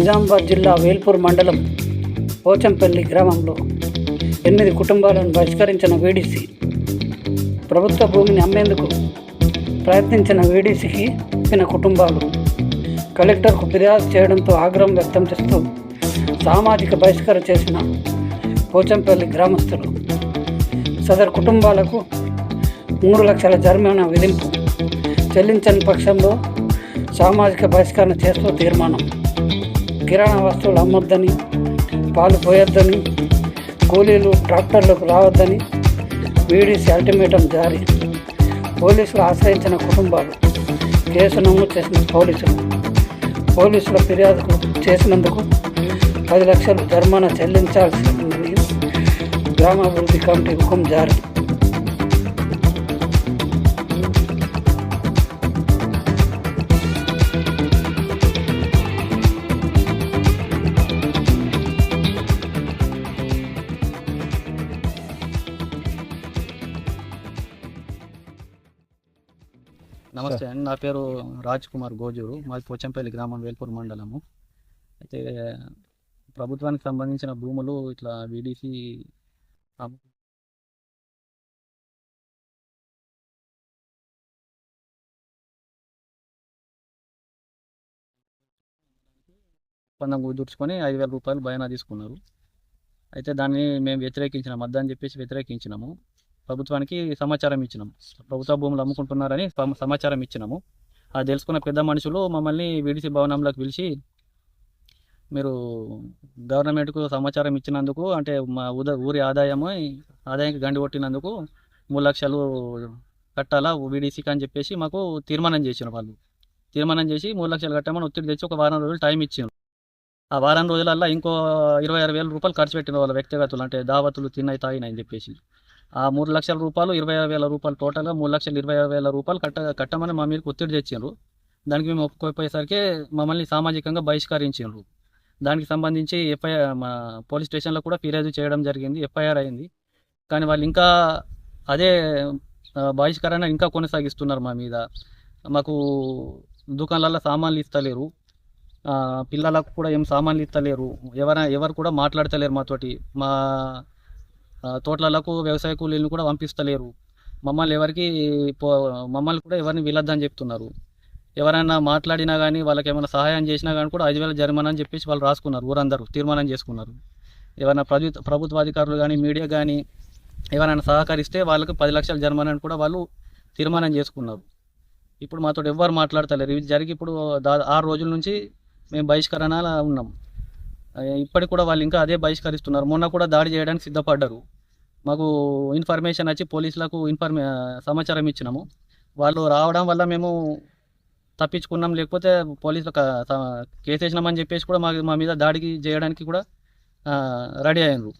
నిజామాబాద్ జిల్లా వేల్పూర్ మండలం పోచంపల్లి గ్రామంలో ఎనిమిది కుటుంబాలను బహిష్కరించిన వీడీసీ ప్రభుత్వ భూమిని అమ్మేందుకు ప్రయత్నించిన వీడీసీకి చెప్పిన కుటుంబాలు కలెక్టర్కు ఫిర్యాదు చేయడంతో ఆగ్రహం వ్యక్తం చేస్తూ సామాజిక బహిష్కరణ చేసిన పోచంపల్లి గ్రామస్తులు సదరు కుటుంబాలకు మూడు లక్షల జరిమానా విధింపు చెల్లించని పక్షంలో సామాజిక బహిష్కరణ చేస్తూ తీర్మానం. కిరాణా వస్తువులు అమ్మొద్దని పాలు పోయొద్దని కూలీలు ట్రాక్టర్లకు రావద్దని వీడీసీ అల్టిమేటం జారీ. పోలీసులు ఆశ్రయించిన కుటుంబాలు కేసు నమోదు చేసిన పోలీసులు. పోలీసుల ఫిర్యాదుకు చేసినందుకు పది లక్షలు జరిమానా చెల్లించాల్సి ఉందని గ్రామాభివృద్ధి కమిటీ హుకుం జారీ. నమస్తే అండి. నా పేరు రాజ్ కుమార్ గోజూరు. మాది పోచంపల్లి గ్రామం వేల్పూర్ మండలము. అయితే ప్రభుత్వానికి సంబంధించిన భూములు ఇట్లా వీడీసీ ఒప్పందం కుదుర్చుకొని ఐదు వేల రూపాయలు బయనా తీసుకున్నారు. అయితే దాన్ని మేము వ్యతిరేకించినాం. వద్దని చెప్పేసి వ్యతిరేకించినాము. ప్రభుత్వానికి సమాచారం ఇచ్చినాము ప్రభుత్వ భూములు అమ్ముకుంటున్నారని సమాచారం ఇచ్చినాము. అది తెలుసుకున్న పెద్ద మనుషులు మమ్మల్ని వీడిసి భవనంలోకి పిలిచి మీరు గవర్నమెంట్కు సమాచారం ఇచ్చినందుకు అంటే మా ఉద ఊరి ఆదాయము ఆదాయానికి గండి కొట్టినందుకు మూడు లక్షలు కట్టాలా వీడీసీకి అని చెప్పేసి మాకు తీర్మానం చేసిన వాళ్ళు. తీర్మానం చేసి మూడు లక్షలు కట్టామని ఒత్తిడి తెచ్చి ఒక వారం రోజులు టైం ఇచ్చారు ఆ వారం రోజులల్లో ఇంకో ఇరవై ఆరు వేల రూపాయలు ఖర్చు పెట్టిన వాళ్ళ వ్యక్తిగతులు అంటే దావతులు తిన్నాయి తాగినాయి అని చెప్పేసి. ఆ మూడు లక్షల రూపాయలు ఇరవై ఆరు వేల రూపాయలు టోటల్గా మూడు లక్షల ఇరవై ఆరు వేల రూపాయలు కట్ట కట్టమని మా మీద ఒత్తిడి తెచ్చారు దానికి మేము ఒప్పుకోపోయేసరికి మమ్మల్ని సామాజికంగా బహిష్కరించారు దానికి సంబంధించి ఎఫ్ఐఆర్ మా పోలీస్ స్టేషన్లో కూడా ఫిర్యాదు చేయడం జరిగింది ఎఫ్ఐఆర్ అయింది. కానీ వాళ్ళు ఇంకా అదే బహిష్కరణ ఇంకా కొనసాగిస్తున్నారు మా మీద. మాకు దుకాణాలలో సామాన్లు ఇస్తలేరు. పిల్లలకు కూడా ఏం సామాన్లు ఇస్తలేరు. ఎవరైనా ఎవరు కూడా మాట్లాడతలేరు మాతోటి. మా తోటలకు వ్యవసాయ కూలీలను కూడా పంపిస్తలేరు. మమ్మల్ని ఎవరికి మమ్మల్ని కూడా ఎవరిని వీలొద్దని చెప్తున్నారు. ఎవరైనా మాట్లాడినా కానీ వాళ్ళకి ఏమైనా సహాయం చేసినా కానీ కూడా ఐదు వేల జరిమానా అని చెప్పేసి వాళ్ళు రాసుకున్నారు ఊరందరూ తీర్మానం చేసుకున్నారు. ఎవరైనా ప్రభుత్వ ప్రభుత్వ అధికారులు కానీ మీడియా కానీ ఎవరైనా సహకరిస్తే వాళ్ళకి పది లక్షల జరిమానా అని కూడా వాళ్ళు తీర్మానం చేసుకున్నారు. ఇప్పుడు మాతో ఎవ్వరు మాట్లాడతలేరు. ఇది జరిగి ఇప్పుడు దా ఆరు రోజుల నుంచి మేము బహిష్కరణ ఉన్నాం. ఇప్పటికి కూడా వాళ్ళు ఇంకా అదే బహిష్కరిస్తున్నారు. మొన్న కూడా దాడి చేయడానికి సిద్ధపడ్డారు. మాకు ఇన్ఫర్మేషన్ వచ్చి పోలీసులకు ఇన్ఫర్మే సమాచారం ఇచ్చినాము. వాళ్ళు రావడం వల్ల మేము తప్పించుకున్నాం. లేకపోతే పోలీసులకు కేసు వేసినామని చెప్పేసి కూడా మా మా మీద దాడికి చేయడానికి కూడా రెడీ అయ్యారు